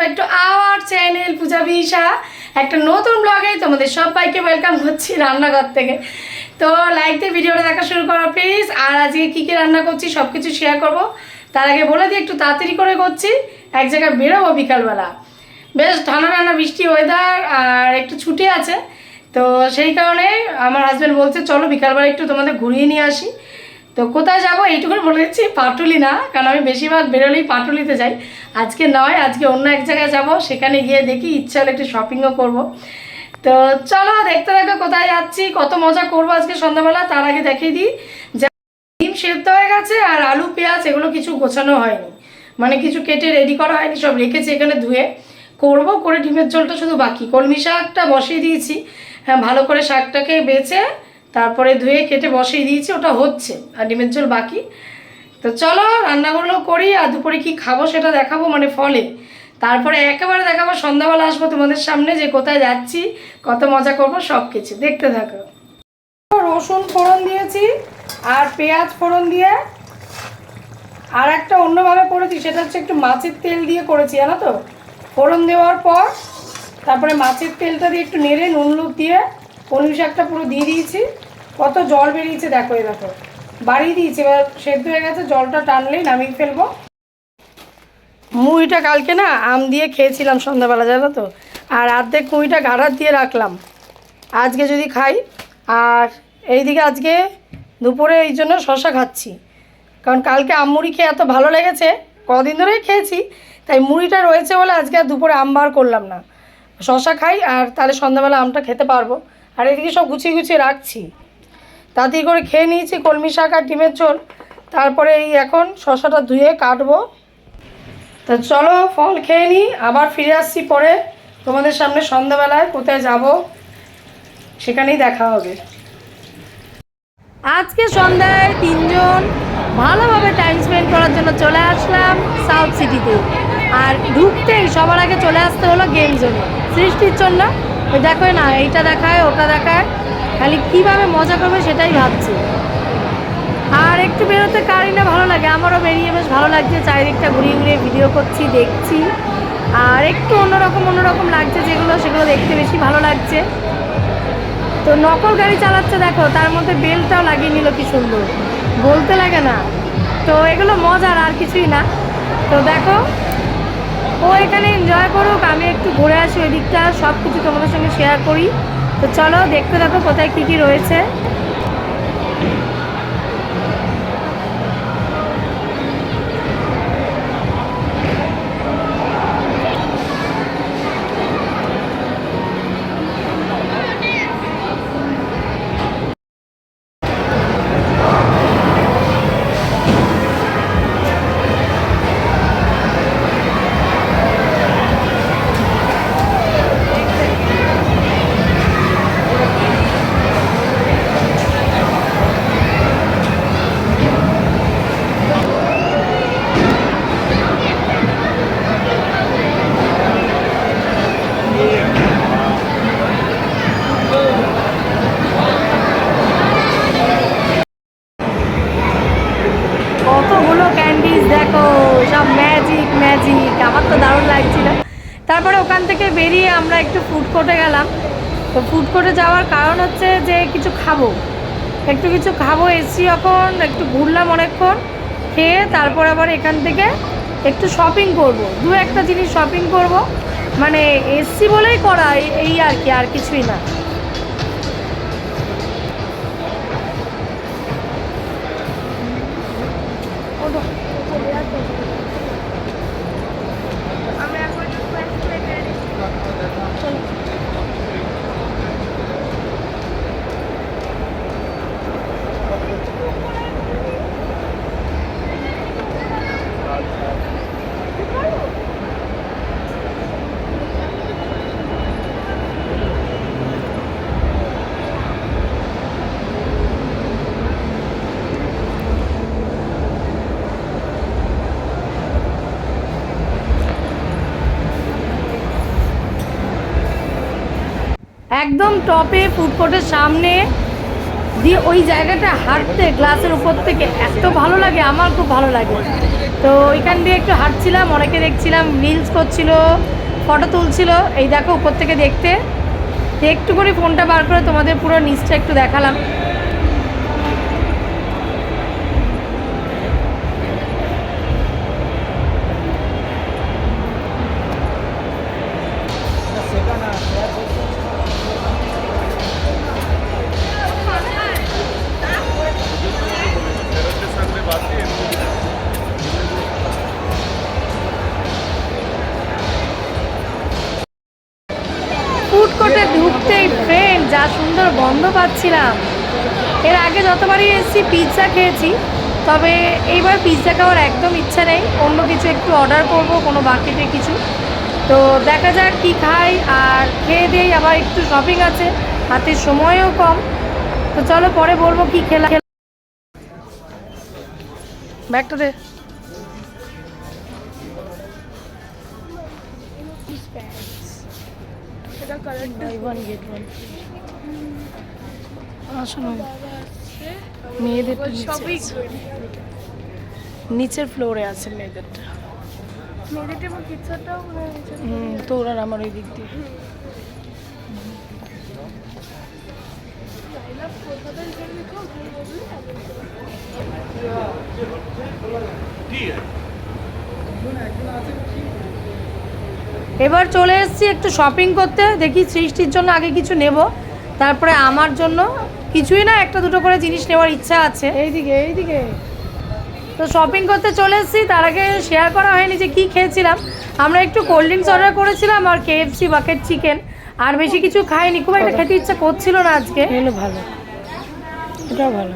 Back to our channel Puja Bisha. একটা নতুন ব্লগে তোমাদের সবাইকে ওয়েলকাম করছি রান্নাঘর থেকে। তো লাইক দিয়ে ভিডিওটা দেখা শুরু করো প্লিজ আর আজকে কী কী রান্না করছি সব কিছু শেয়ার করব। তার আগে বলে দিই, একটু তাড়াতাড়ি করে করছি। এক জায়গায় বেরোবো বিকালবেলা। বেশ ঠান্ডা ঠান্ডা বৃষ্টি ওয়েদার আর একটু ছুটি আছে। তো সেই কারণে আমার হাজব্যান্ড বলছে, চলো বিকালবেলা একটু তোমাদের ঘুরিয়ে নিয়ে আসি। তো কোথায় যাব এইটুকু বলে দিচ্ছি, পাটুলি না, কারণ আমি বেশিরভাগ বেরোলেই পাটুলিতে যাই। আজকে নয়, আজকে অন্য এক জায়গায় যাব, সেখানে গিয়ে দেখি ইচ্ছা হলে একটু শপিংও করব। তো চলো, দেখতে দেখো কোথায় যাচ্ছি, কত মজা করব আজকে সন্ধ্যাবেলা, তার আগে দেখিয়ে দিই। যে ডিম সেদ্ধ হয়ে গেছে আর আলু, পেঁয়াজ, এগুলো কিছু গোছানো হয়নি। মানে কিছু কেটে রেডি করা হয়নি, সব রেখেছি এখানে ধুয়ে। করব, করে ডিমের ঝোলটা শুধু বাকি। কলমি শাকটা বসিয়ে দিয়েছি। হ্যাঁ ভালো করে শাকটাকে বেছে তারপরে ধুয়ে কেটে বসিয়ে দিয়েছি, ওটা হচ্ছে, আর ডিমের ঝোল বাকি। তো চলো, রান্নাগুলো করি, আর দুপুরে কী খাব সেটা দেখাবো মানে ফলে। তারপরে একেবারে দেখাবো, সন্ধ্যাবেলা আসব তোমাদের সামনে, যে কোথায় যাচ্ছি, কত মজা করব সব কিছু দেখতে থাকো। রসুন ফোড়ন দিয়েছি, আর পেঁয়াজ ফোড়ন দিয়ে, আর একটা অন্যভাবে করেছি, সেটা হচ্ছে একটু মাছের তেল দিয়ে করেছি, জানো তো? ফোড়ন দেওয়ার পর, তারপরে মাছের তেলটা দিয়ে একটু নেড়ে নুন দিয়ে কলমি শাকটা পুরো দিয়ে দিয়েছি। কত জল বেরিয়েছে দেখো এই দেখো। বাড়িয়ে দিয়েছি, এবার সেদ্ধ হয়ে গেছে, জলটা টানলেই নামিয়ে ফেলব। মুড়িটা কালকে না আম দিয়ে খেয়েছিলাম সন্ধ্যাবেলা, জানো তো? আর অর্ধেক মুড়িটা গাড়ার দিয়ে রাখলাম। আজকে যদি খাই, আর এইদিকে আজকে দুপুরে এই জন্য শশা খাচ্ছি। কারণ কালকে আম মুড়ি খেয়ে এত ভালো লেগেছে, কদিন ধরেই খেয়েছি, তাই মুড়িটা রয়েছে বলে আজকে আর দুপুরে আম বার করলাম না। শশা খাই আর তাহলে সন্ধ্যাবেলা আমটা খেতে পারব। আর এদিকে সব গুছিয়ে গুছিয়ে রাখছি। তাড়াতাড়ি করে খেয়ে নিয়েছি, কলমি শাক আর ডিমের ঝোল। তারপরে এই এখন শশাটা ধুয়ে কাটবো। তা চলো, ফল খেয়ে নিই, আবার ফিরে আসছি পরে। তোমাদের সামনে সন্ধ্যাবেলায় কোথায় যাব, সেখানেই দেখা হবে। আজকে সন্ধ্যায় তিনজন ভালোভাবে টাইম স্পেন্ড করার জন্য চলে আসলাম সাউথ সিটিতে আর ঢুকতেই সবার আগে চলে আসতে হলো গেম জোনে সৃষ্টির জন্য ওই দেখো না, এইটা দেখায়, ওটা দেখায়। খালি কীভাবে মজা করবে সেটাই ভাবছি। আর একটু বেরোতে কারই না ভালো লাগে, আমারও বেরিয়ে বেশ ভালো লাগছে, চারিদিকটা ঘুরিয়ে ঘুরিয়ে ভিডিও করছি, দেখছি। আর একটু অন্যরকম অন্যরকম লাগছে যেগুলো, সেগুলো দেখতে বেশি ভালো লাগছে। তো নকল গাড়ি চালাচ্ছে দেখো, তার মধ্যে বেলটাও লাগিয়ে নিল কি সুন্দর। বলতে লাগে না। তো এগুলো মজার, আর কিছুই না। তো দেখো ও এখানে এনজয় করুক, আমি একটু ঘুরে আসি ওই দিকটা সব কিছু তোমাদের সঙ্গে শেয়ার করি। তো চলো, দেখতে দেখো কোথায় কী কী রয়েছে। তারপরে ওখান থেকে বেরিয়ে আমরা একটু ফুড কোর্টে গেলাম। তো ফুড কোর্টে যাওয়ার কারণ হচ্ছে যে কিছু খাব। একটু কিছু খাব এসি এখন, একটু ঘুরলাম অনেকক্ষণ, খেয়ে তারপর আবার এখান থেকে একটু শপিং করব। দু একটা জিনিস শপিং করব। মানে এসি বলেই করা এই- আর কি, আর কিছুই না। একদম টপে ফুডকোর্টের সামনে। দিয়ে ওই জায়গাটা হাঁটতে, গ্লাসের উপর থেকে এত ভালো লাগে, আমার খুব ভালো লাগে। তো ওইখান দিয়ে একটু হাঁটছিলাম, অনেকে দেখছিলাম রিলস করছিল ফটো তুলছিল। এই দেখো উপর থেকে দেখতে। একটু করে ফোনটা বার করে তোমাদের পুরো নিচটা একটু দেখালাম। পাচ্ছিলাম এর আগে যতবারই এসেছি পিৎজা খেয়েছি তবে এইবার পিৎজা খাওয়ার একদম ইচ্ছা নেই অন্য কিছু একটু অর্ডার করব কোনো বাকিতে কিছু তো দেখা যাক কি খাই আর খেয়ে দিয়েই আবার একটু শপিং আছে হাতে সময়ও কম তো চলো পরে বলব কি খেলা ব্যাগটা দে না। মেয়েদেরটা নিচে নিচের ফ্লোরে আছে মেয়েদেরটা হুম তোর আর আমার ওই দিক দিয়ে। এবার চলে এসেছি একটু শপিং করতে। দেখি সৃষ্টির জন্য আগে কিছু নেব তারপরে আমার জন্য কিছুই না একটা দুটো করে জিনিস নেওয়ার ইচ্ছা আছে। এইদিকে এইদিকে। তো শপিং করতে চলে এসেছি তার আগে শেয়ার করা হয়নি যে কি খেয়েছিলাম। আমরা একটু কোল্ড ড্রিঙ্কস অর্ডার করেছিলাম আর কেএফসি বাকেট চিকেন আর বেশি কিছু খাইনি। খুব একটা খেতে ইচ্ছা করছিল না আজকে। এলো ভালো। এটাও ভালো।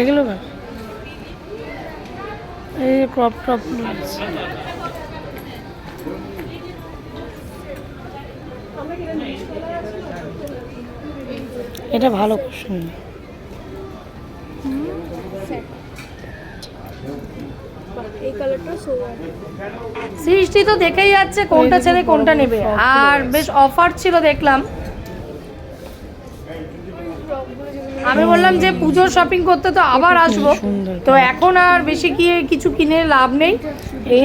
এগুলো এই ক্রপ টপ আছে এটা ভালো সুন্দর সৃষ্টি তো দেখেই যাচ্ছে কোনটা ছেড়ে কোনটা নেবে। আর বেশ অফার ছিল দেখলাম। আমি বললাম যে পুজোর শপিং করতে তো আবার আসব। তো এখন আর বেশি গিয়ে কিছু কিনে লাভ নেই।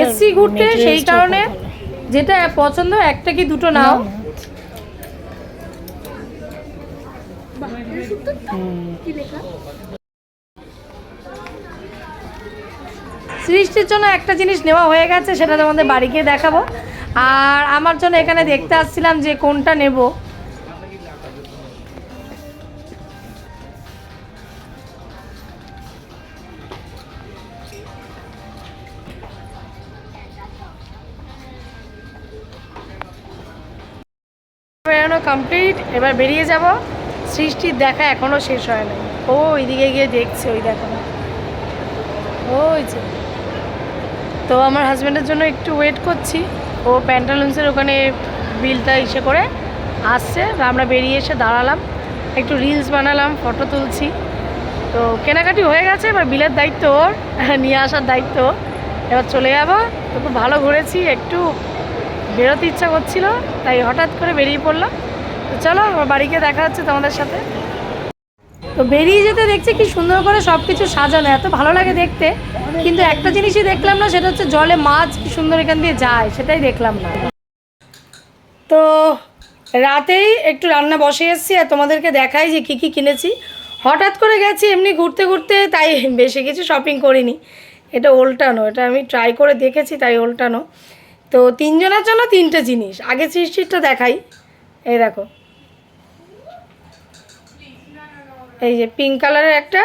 এসছি ঘুরতে সেই কারণে যেটা পছন্দ একটা কি দুটো নাও। সৃষ্টির জন্য একটা জিনিস নেওয়া হয়ে গেছে সেটা তোমাদের বাড়ি গিয়ে দেখাবো। আর আমার জন্য এখানে দেখতে আসছিলাম যে কোনটা নেব। কমপ্লিট এবার বেরিয়ে যাব। সৃষ্টির দেখা এখনও শেষ হয় নাই। ও, ওইদিকে গিয়ে দেখছে, ওই দেখা ওই যে। তো আমার হাজব্যান্ডের জন্য একটু ওয়েট করছি। ও প্যান্টালুন্সের ওখানে বিলটা ইসে করে আসছে। আমরা বেরিয়ে এসে দাঁড়ালাম। একটু রিলস বানালাম ফটো তুলছি। তো কেনাকাটি হয়ে গেছে, এবার বিলের দায়িত্ব ওর, নিয়ে আসার দায়িত্ব এবার চলে যাব। তো খুব ভালো ঘুরেছি, একটু বেরোতে ইচ্ছা করছিল, তাই হঠাৎ করে বেরিয়ে পড়লাম। তো চলো, আমার বাড়িকে দেখা হচ্ছে তোমাদের সাথে। তো বেরিয়ে যেতে দেখছি কি সুন্দর করে সব কিছু সাজানো, এত ভালো লাগে দেখতে। কিন্তু একটা জিনিসই দেখলাম না, সেটা হচ্ছে জলে মাছ কি সুন্দর এখান দিয়ে যায়, সেটাই দেখলাম না। তো রাতেই একটু রান্না বসে এসেছি আর তোমাদেরকে দেখাই যে কি কি কিনেছি। হঠাৎ করে গেছি, এমনি ঘুরতে ঘুরতে তাই বেশি কিছু শপিং করিনি। এটা ওল্টানো, এটা আমি ট্রাই করে দেখেছি, তাই ওল্টানো। তো তিনজনের জন্য তিনটে জিনিস, আগে সৃষ্টিটা দেখাই। এই দেখো। এই যে পিঙ্ক কালারের একটা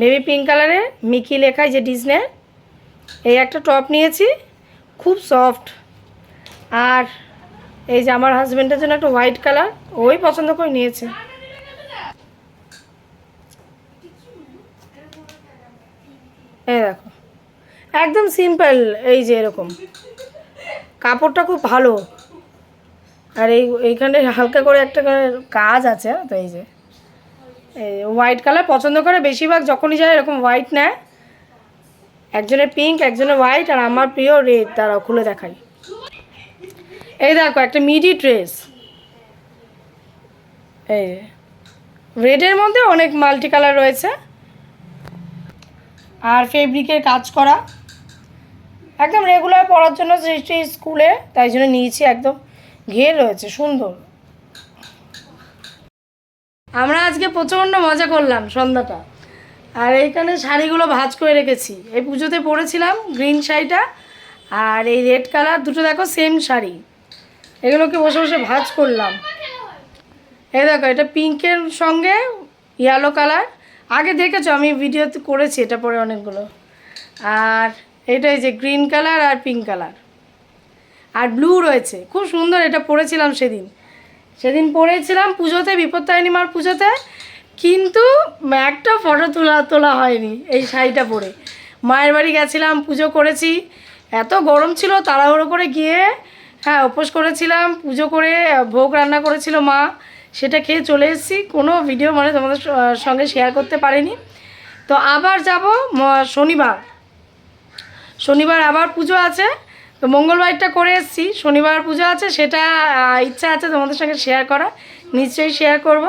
বেবি পিঙ্ক কালারের মিকি লেখায় যে ডিজনে এই একটা টপ নিয়েছি, খুব সফট আর এই যে আমার হাজব্যান্ডের জন্য একটা হোয়াইট কালার ওই পছন্দ করে নিয়েছে। এই দেখো, একদম সিম্পল এই যে এরকম। কাপড়টা খুব ভালো। আর এই, এইখানে হালকা করে একটা কাজ আছে, তো এই যে। হোয়াইট কালার পছন্দ করে বেশিরভাগ যখনই যায় এরকম হোয়াইট নেয়। একজনের পিঙ্ক একজনের হোয়াইট আর আমার প্রিয় রেড তারা খুলে দেখাই। এই দেখো, একটা মিডি ড্রেস এই রেডের মধ্যে অনেক মাল্টি কালার রয়েছে। আর ফেব্রিকের কাজ করা। একদম রেগুলার পড়ার জন্য সৃষ্টি স্কুলে, তাই জন্য নিয়েছি একদম। ঘের রয়েছে, সুন্দর। আমরা আজকে প্রচণ্ড মজা করলাম সন্ধ্যাটা। আর এইখানে শাড়িগুলো ভাজ করে রেখেছি। এই পুজোতে পরেছিলাম গ্রিন শাড়িটা আর এই রেড কালার দুটো দেখো সেম শাড়ি। এগুলোকে বসে বসে ভাজ করলাম। এই দেখো, এটা পিঙ্কের সঙ্গে ইয়েলো কালার। আগে দেখেছ, আমি ভিডিওতে করেছি এটা পরে অনেকগুলো। আর এটা এই যে গ্রিন কালার আর পিঙ্ক কালার। আর ব্লু রয়েছে। খুব সুন্দর এটা পরেছিলাম সেদিন। সেদিন পরেছিলাম পুজোতে, বিপত্তারিণী মার পুজোতে, কিন্তু একটা ফটো তোলা তোলা হয়নি এই শাড়িটা পরে। মায়ের বাড়ি গেছিলাম, পুজো করেছি। এত গরম ছিল, তাড়াহুড়ো করে গিয়ে হ্যাঁ উপোস করেছিলাম, পুজো করে ভোগ রান্না করেছিল মা। সেটা খেয়ে চলে এসেছি। কোনো ভিডিও মানে তোমাদের সঙ্গে শেয়ার করতে পারিনি। তো আবার যাব শনিবার। শনিবার আবার পুজো আছে। তো মঙ্গলবারটা করে এসেছি। শনিবার পুজো আছে, সেটা ইচ্ছা আছে তোমাদের সঙ্গে শেয়ার করা নিশ্চয়ই শেয়ার করব।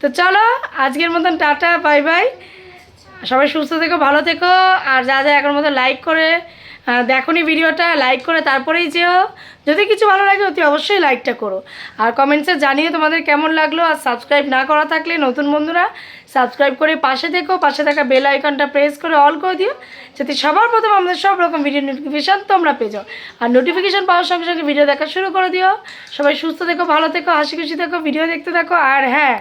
তো চলো, আজকের মতন টাটা বাই বাই সবাই সুস্থ থেকো, ভালো থেকো, আর যা যা এখন মতো লাইক করে দেখোনি ভিডিওটা লাইক করে তারপরেই যেও। যদি কিছু ভালো লাগে, অতি অবশ্যই লাইকটা করো। আর কমেন্টসে জানিয়ে তোমাদের কেমন লাগল, আর সাবস্ক্রাইব না করা থাকলে নতুন বন্ধুরা সাবস্ক্রাইব করে পাশে থেকো, পাশে থাকা বেল আইকনটা প্রেস করে অল করে দিও, যাতে সবার প্রথম আমাদের সব রকম ভিডিও নোটিফিকেশান তোমরা পেয়ে যাও। আর নোটিফিকেশান পাওয়ার সঙ্গে সঙ্গে ভিডিও দেখা শুরু করে দিও। সবাই সুস্থ থেকো, ভালো থেকো, হাসি খুশি থেকো ভিডিও দেখতে থাকো, আর হ্যাঁ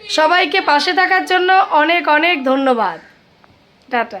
সবাইকে পাশে থাকার জন্য অনেক অনেক ধন্যবাদ। টাটা।